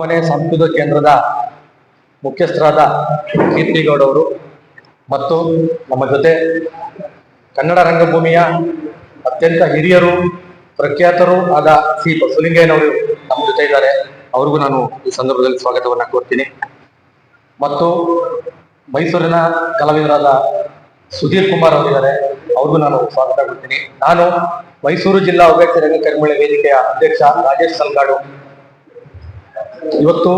ಮನೆ ಸಂಸ್ಕೃತ ಕೇಂದ್ರದ ಮುಖ್ಯಸ್ಥರಾದ ಕೀರ್ತಿಗೌಡ ಅವರು ಮತ್ತು ನಮ್ಮ ಜೊತೆ ಕನ್ನಡ ರಂಗಭೂಮಿಯ ಅತ್ಯಂತ ಹಿರಿಯರು, ಪ್ರಖ್ಯಾತರು ಆದ ಸಿ ಬಸವಲಿಂಗಯ್ಯನವರು ನಮ್ಮ ಜೊತೆ ಇದ್ದಾರೆ. ಅವ್ರಿಗೂ ನಾನು ಈ ಸಂದರ್ಭದಲ್ಲಿ ಸ್ವಾಗತವನ್ನು ಕೋರ್ತೀನಿ. ಮತ್ತು ಮೈಸೂರಿನ ಕಲಾವಿದರಾದ ಸುಧೀರ್ ಕುಮಾರ್ ಅವರಿದ್ದಾರೆ. ಅವ್ರಿಗೂ ನಾನು ಸ್ವಾಗತ ಕೊಡ್ತೀನಿ ನಾನು ಮೈಸೂರು ಜಿಲ್ಲಾ ಹವ್ಯಾಸಿ ರಂಗಕರ್ಮಿಗಳ ವೇದಿಕೆಯ ಅಧ್ಯಕ್ಷ ರಾಜೇಶ್ ಸಲ್ಗಾಡು. ಇವತ್ತು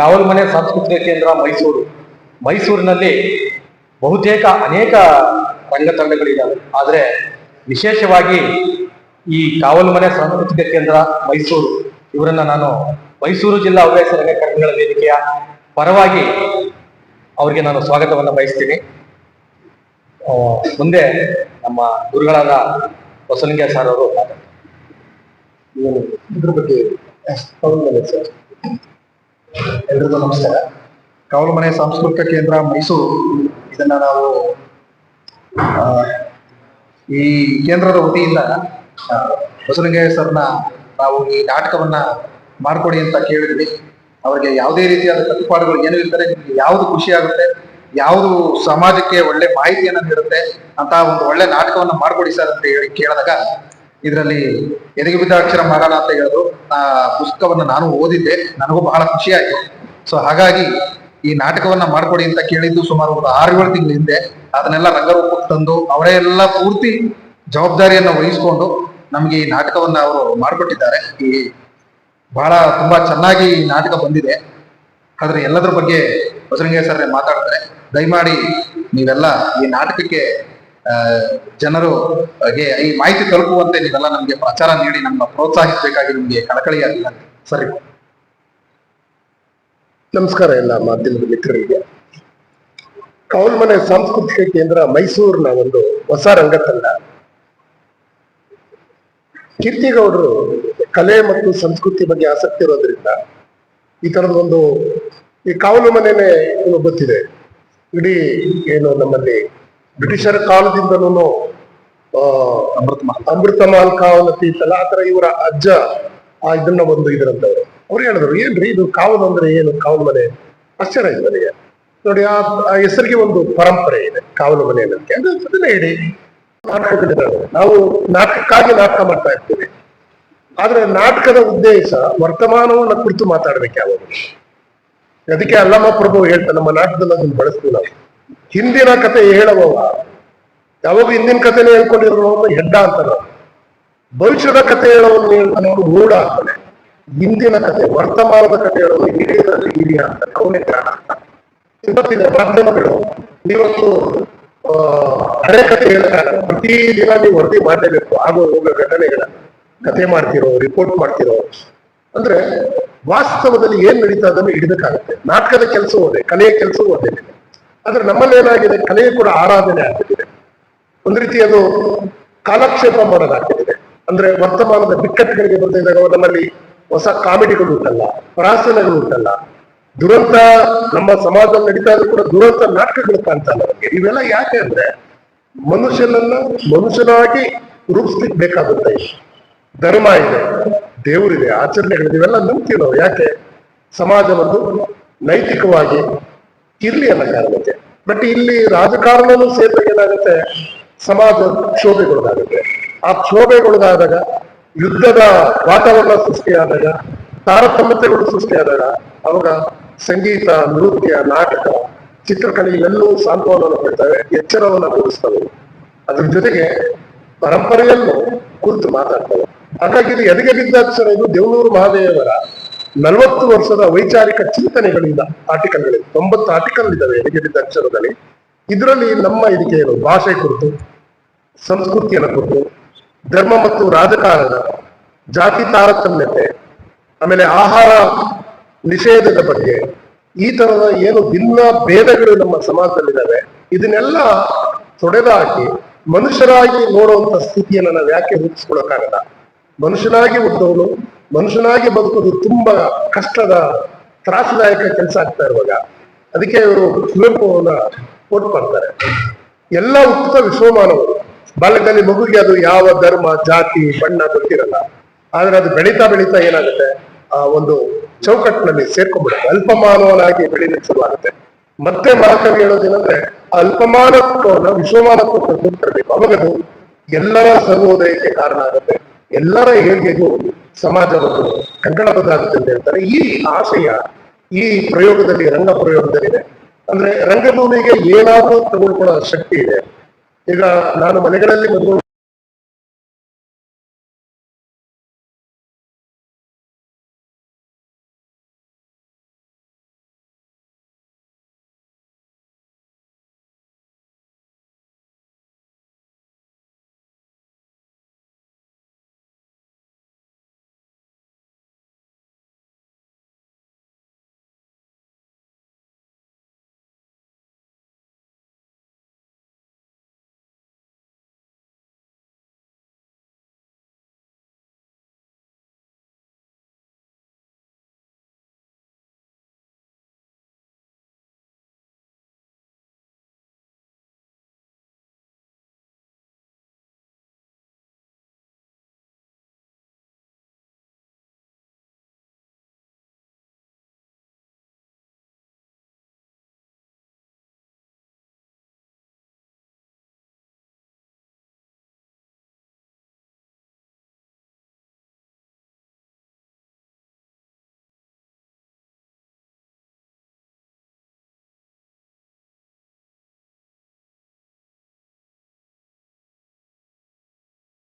ಕಾವಲ್ಮನೆ ಸಾಂಸ್ಕೃತಿಕ ಕೇಂದ್ರ ಮೈಸೂರು. ಮೈಸೂರಿನಲ್ಲಿ ಬಹುತೇಕ ಅನೇಕ ರಂಗತಂಡಗಳಿದ್ದಾವೆ. ಆದರೆ ವಿಶೇಷವಾಗಿ ಈ ಕಾವಲ್ಮನೆ ಸಾಂಸ್ಕೃತಿಕ ಕೇಂದ್ರ ಮೈಸೂರು, ಇವರನ್ನ ನಾನು ಮೈಸೂರು ಜಿಲ್ಲಾ ಹವ್ಯಾಸ ರಂಗಕರ್ಮಿಗಳ ವೇದಿಕೆಯ ಪರವಾಗಿ ಅವರಿಗೆ ನಾನು ಸ್ವಾಗತವನ್ನು ಬಯಸ್ತೀನಿ. ಮುಂದೆ ನಮ್ಮ ಗುರುಗಳಾದ ಬಸವಲಿಂಗ ಸರ್ ಅವರು ಇದ್ರ ಬಗ್ಗೆ ಎಲ್ರಿಗೂ ನಮಸ್ಕಾರ. ಕಾವಲು ಮನೆ ಸಾಂಸ್ಕೃತಿಕ ಕೇಂದ್ರ ಮೈಸೂರು. ಇದನ್ನ ನಾವು ಈ ಕೇಂದ್ರದ ವತಿಯಿಂದ ಬಸಲಿಂಗಯ್ಯ ಸರ್ನ ನಾವು ಈ ನಾಟಕವನ್ನ ಮಾಡ್ಕೊಡಿ ಅಂತ ಕೇಳಿದ್ವಿ. ಅವರಿಗೆ ಯಾವುದೇ ರೀತಿಯಾದ ಕಟ್ಟುಪಾಡುಗಳು ಏನು ಇರ್ತಾರೆ ನಿಮ್ಗೆ ಯಾವ್ದು ಖುಷಿ ಆಗುತ್ತೆ, ಯಾವುದು ಸಮಾಜಕ್ಕೆ ಒಳ್ಳೆ ಮಾಹಿತಿಯನ್ನ ನೀಡುತ್ತೆ ಅಂತ ಒಂದು ಒಳ್ಳೆ ನಾಟಕವನ್ನ ಮಾಡ್ಕೊಡಿ ಸರ್ ಅಂತ ಹೇಳಿ ಕೇಳಿದಾಗ ಇದರಲ್ಲಿ ಎದೆಗೆ ಬಿದ್ದ ಅಕ್ಷರ ಅಂತ ಹೇಳೋದು, ಆ ಪುಸ್ತಕವನ್ನು ನಾನು ಓದಿದ್ದೆ. ನನಗೂ ಬಹಳ ಖುಷಿ ಆಯ್ತು ಸೊ ಹಾಗಾಗಿ ಈ ನಾಟಕವನ್ನ ಮಾಡ್ಕೊಡಿ ಅಂತ ಕೇಳಿದ್ದು ಸುಮಾರು ಒಂದು ಆರು ಏಳು ತಿಂಗಳ ಹಿಂದೆ. ಅದನ್ನೆಲ್ಲ ರಂಗರೂಪಕ್ಕೆ ತಂದು, ಅವರೇ ಎಲ್ಲ ಪೂರ್ತಿ ಜವಾಬ್ದಾರಿಯನ್ನ ವಹಿಸ್ಕೊಂಡು ನಮ್ಗೆ ಈ ನಾಟಕವನ್ನ ಅವರು ಮಾಡಿಕೊಟ್ಟಿದ್ದಾರೆ. ಈ ಬಹಳ ತುಂಬಾ ಚೆನ್ನಾಗಿ ಈ ನಾಟಕ ಬಂದಿದೆ. ಆದ್ರೆ ಎಲ್ಲದರ ಬಗ್ಗೆ ಬಸರಂಗಯ್ಯ ಸರ್ ಮಾತಾಡ್ತಾರೆ. ದಯಮಾಡಿ ನೀವೆಲ್ಲ ಈ ನಾಟಕಕ್ಕೆ ಆ, ಜನರು ಗೆ ಈ ಮಾಹಿತಿ ತಲುಪುವಂತೆ ನೀವೆಲ್ಲ ನಮ್ಗೆ ಪ್ರಚಾರ ನೀಡಿ ನಮ್ಮ ಪ್ರೋತ್ಸಾಹಿಸಬೇಕಾಗಿ ನಿಮ್ಗೆ ಕಳಕಳಿಯಾಗಿಲ್ಲ ಸರಿ. ನಮಸ್ಕಾರ ಎಲ್ಲ ಮಾಧ್ಯಮದ ಮಿತ್ರರಿಗೆ. ಕೌಲ್ಮನೆ ಸಾಂಸ್ಕೃತಿಕ ಕೇಂದ್ರ ಮೈಸೂರಿನ ಒಂದು ಹೊಸ ರಂಗ ತಂಡ ಕೀರ್ತಿಗೌಡರು ಕಲೆ ಮತ್ತು ಸಂಸ್ಕೃತಿ ಬಗ್ಗೆ ಆಸಕ್ತಿ ಇರೋದ್ರಿಂದ ಈ ತರದ ಒಂದು ಈ ಕಾವಲು ಮನೆಯೇ ಗೊತ್ತಿದೆ. ಇಡೀ ಏನು ನಮ್ಮಲ್ಲಿ ಬ್ರಿಟಿಷರ ಕಾಲದಿಂದಲೂ ಅಮೃತ ಮಹಲ್ ಕಾವಲತಿ ಇತ್ತಲ್ಲ ಆತರ ಇವರ ಅಜ್ಜ, ಆ ಇದನ್ನ ಒಂದು ಇದರಂತವ್ರು. ಅವ್ರು ಹೇಳಿದ್ರು, ಏನ್ರಿ ಇದು ಕಾವಲು ಅಂದ್ರೆ ಏನು? ಕಾವಲು ಮನೆ? ಆಶ್ಚರ್ಯ ಇದೆ ನನಗೆ. ನೋಡಿ, ಆ ಹೆಸರಿಗೆ ಒಂದು ಪರಂಪರೆ ಇದೆ, ಕಾವಲು ಮನೆ ಅನ್ನೋದಕ್ಕೆ ಅದು ಅದನ್ನ ಹೇಳಿ. ನಾವು ನಾಟಕಕ್ಕಾಗಿ ನಾಟಕ ಮಾಡ್ತಾ ಇರ್ತೀವಿ. ಆದ್ರೆ ನಾಟಕದ ಉದ್ದೇಶ ವರ್ತಮಾನವನ್ನ ಕುರಿತು ಮಾತಾಡ್ಬೇಕು ಯಾವಾಗ ಅದಕ್ಕೆ ಅಲ್ಲಮ್ಮ ಪ್ರಭು ಹೇಳ್ತಾರೆ, ನಮ್ಮ ನಾಟಕದಲ್ಲಿ ಅದನ್ನು ಬಳಸ್ತೀವಿ ನಾವು. ಹಿಂದಿನ ಕತೆ ಹೇಳಬಹುದು ಯಾವಾಗ ಹಿಂದಿನ ಕಥೆನೇ ಅಂತ ಹೆಡ್ಡ ಅಂತಾರೆ. ಭವಿಷ್ಯದ ಕತೆ ಹೇಳೋನು ಅನ್ನೋನು ಮೂಢ ಅಂತಾನೆ ಹಿಂದಿನ ಕತೆ, ವರ್ತಮಾನದ ಕತೆ ಹೇಳೋನು ಹಿರಿಯದಲ್ಲಿ ಹಿರಿಯ ಅಂತ ಅವನೇ ಕಾರಣ ಇವತ್ತಿನ ಮಾಧ್ಯಮಗಳು. ಇವತ್ತು ಹಳೆ ಕಥೆ ಹೇಳ್ತಾರೆ ಪ್ರತಿ ದಿನ ನೀವು ವರದಿ ಮಾಡಲೇಬೇಕು, ಆಗೋ ಹೋಗೋ ಘಟನೆಗಳ ಕತೆ ಮಾಡ್ತಿರೋ ರಿಪೋರ್ಟ್ ಮಾಡ್ತಿರೋ. ಅಂದ್ರೆ ವಾಸ್ತವದಲ್ಲಿ ಏನ್ ನಡೀತಾ ಅದನ್ನು ಹಿಡಿದಕ್ಕಾಗುತ್ತೆ. ನಾಟಕದ ಕೆಲಸ ಓದೆ ಕಲೆಯ ಕೆಲಸ ಅದೇ ಆದ್ರೆ ನಮ್ಮಲ್ಲಿ ಏನಾಗಿದೆ? ಕಲೆಯು ಕೂಡ ಆರಾಧನೆ ಆಗ್ತಿದೆ. ಒಂದು ರೀತಿ ಅದು ಕಾಲಕ್ಷೇಪ ಮಾಡೋದಾಗ್ತಿದೆ ಅಂದ್ರೆ ವರ್ತಮಾನದ ಬಿಕ್ಕಟ್ಟುಗಳಿಗೆ ಬರ್ತಿದ್ದಾಗ ನಮ್ಮಲ್ಲಿ ಹೊಸ ಕಾಮಿಡಿಗಳು ಉಂಟಲ್ಲ, ಪ್ರಾಸನಗಳು ಉಂಟಲ್ಲ. ದುರಂತ ನಮ್ಮ ಸಮಾಜದಲ್ಲಿ ನಡೀತಾ ಇದ್ರು ಕೂಡ ದುರಂತ ನಾಟಕಗಳು ಕಾಣ್ತಾ ನಮಗೆ ಇವೆಲ್ಲ ಯಾಕೆ ಅಂದ್ರೆ ಮನುಷ್ಯನನ್ನ ಮನುಷ್ಯನಾಗಿ ರೂಪಿಸ್ಲಿಕ್ಕೆ ಬೇಕಾಗುತ್ತೆ ಧರ್ಮ ಇದೆ, ದೇವರಿದೆ, ಆಚರಣೆಗಳಿದೆ, ಇವೆಲ್ಲ ನಂಬ್ತೀವಿ ನಾವು ಯಾಕೆ ಸಮಾಜವನ್ನು ನೈತಿಕವಾಗಿ ಇರ್ಲಿ ಅನ್ನೋ ಕಾರಣಕ್ಕೆ. ಬಟ್ ಇಲ್ಲಿ ರಾಜಕಾರಣನೂ ಸೇರಿದಾಗ ಏನಾಗುತ್ತೆ? ಸಮಾಜ ಕ್ಷೋಭೆಗೊಳಗಾಗುತ್ತೆ. ಆ ಕ್ಷೋಭೆಗೊಳಗಾದಾಗ ಯುದ್ಧದ ವಾತಾವರಣ ಸೃಷ್ಟಿಯಾದಾಗ, ತಾರತಮ್ಯತೆಗಳು ಸೃಷ್ಟಿಯಾದಾಗ, ಅವಾಗ ಸಂಗೀತ, ನೃತ್ಯ, ನಾಟಕ, ಚಿತ್ರಕಲೆ ಇವೆಲ್ಲವೂ ಸಾಂತ್ವನವನ್ನು ಕೊಡ್ತವೆ, ಎಚ್ಚರವನ್ನು ಮೂಡಿಸ್ತವೆ. ಅದ್ರ ಜೊತೆಗೆ ಪರಂಪರೆಯನ್ನು ಕುರಿತು ಮಾತಾಡ್ತವೆ. ಹಾಗಾಗಿ ಇದು ಎದೆಗೆ ಬಿದ್ದಾಕ್ಷರ ಇದು ದೇವನೂರು ಮಹಾದೇವರ ನಲವತ್ತು ವರ್ಷದ ವೈಚಾರಿಕ ಚಿಂತನೆಗಳಿಂದ ಆರ್ಟಿಕಲ್ಗಳಿಂದ ತೊಂಬತ್ತು ಆರ್ಟಿಕಲ್ ಇದಾವೆ ಎದೆಗೆ ಬಿದ್ದ ಅಕ್ಷರದಲ್ಲಿ. ಇದರಲ್ಲಿ ನಮ್ಮ ಇದಕ್ಕೆ ಏನು? ಭಾಷೆ ಕುರಿತು, ಸಂಸ್ಕೃತಿಯನ್ನು ಕುರಿತು, ಧರ್ಮ ಮತ್ತು ರಾಜಕಾರಣ ಜಾತಿ ತಾರತಮ್ಯತೆ, ಆಮೇಲೆ ಆಹಾರ ನಿಷೇಧದ ಬಗ್ಗೆ, ಈ ತರದ ಏನು ಭಿನ್ನ ಭೇದಗಳು ನಮ್ಮ ಸಮಾಜದಲ್ಲಿದ್ದಾವೆ, ಇದನ್ನೆಲ್ಲ ತೊಡೆದಾಕಿ, ಮನುಷ್ಯರಾಗಿ ನೋಡುವಂತ ಸ್ಥಿತಿಯನ್ನ ನಾವು ಯಾಕೆ ರೂಪಿಸ್ಕೊಳಕ್ಕಾಗಲ್ಲ? ಮನುಷ್ಯನಾಗಿ ಹುಟ್ಟೋನು ಮನುಷ್ಯನಾಗಿ ಬದುಕೋದು ತುಂಬಾ ಕಷ್ಟದ, ತ್ರಾಸದಾಯಕ ಕೆಲಸ ಆಗ್ತಾ ಇರುವಾಗ ಅದಕ್ಕೆ ಇವರು ಕುವೆಂಪುವನ್ನ ಕೋಟ್ ಮಾಡ್ತಾರೆ ಎಲ್ಲ ಉತ್ತಮ ವಿಶ್ವಮಾನವರು ಬಾಲ್ಯದಲ್ಲಿ ಮಗುವಿಗೆ ಅದು ಯಾವ ಧರ್ಮ, ಜಾತಿ, ಬಣ್ಣ ಗೊತ್ತಿರಲ್ಲ, ಆದ್ರೆ ಅದು ಬೆಳೀತಾ ಬೆಳೀತಾ ಏನಾಗುತ್ತೆ? ಆ ಒಂದು ಚೌಕಟ್ಟಿನಲ್ಲಿ ಸೇರ್ಕೊಂಡ್ಬಿಡುತ್ತೆ. ಅಲ್ಪಮಾನವನಾಗಿ ಬೆಳೀಲಿಕ್ಕೆ ಶುರುವಾಗುತ್ತೆ. ಮತ್ತೆ ಮಹಾಕವಿ ಹೇಳೋದೇನಂದ್ರೆ ಆ ಅಲ್ಪಮಾನತ್ವವನ್ನು ವಿಶ್ವಮಾನತ್ವಕ್ಕೆ ತರಬೇಕು ಅವಾಗದು ಎಲ್ಲರ ಸರ್ವೋದಯಕ್ಕೆ ಕಾರಣ ಆಗುತ್ತೆ. ಎಲ್ಲರ ಏಳ್ಗೆಗೂ ಸಮಾಜ ಒಂದು ಅಂತಾರೆ ಅಂತ ಹೇಳ್ತಾರೆ. ಈ ಆಶಯ ಈ ಪ್ರಯೋಗದಲ್ಲಿ, ರಂಗ ಪ್ರಯೋಗದಲ್ಲಿದೆ. ಅಂದ್ರೆ ರಂಗಭೂಮಿಗೆ ಏನಾದರೂ ತಗೊಳ್ಕೊಳ್ಳೋ ಶಕ್ತಿ ಇದೆ. ಈಗ ನಾನು ಮನೆಗಳಲ್ಲಿ ಮದುವೆ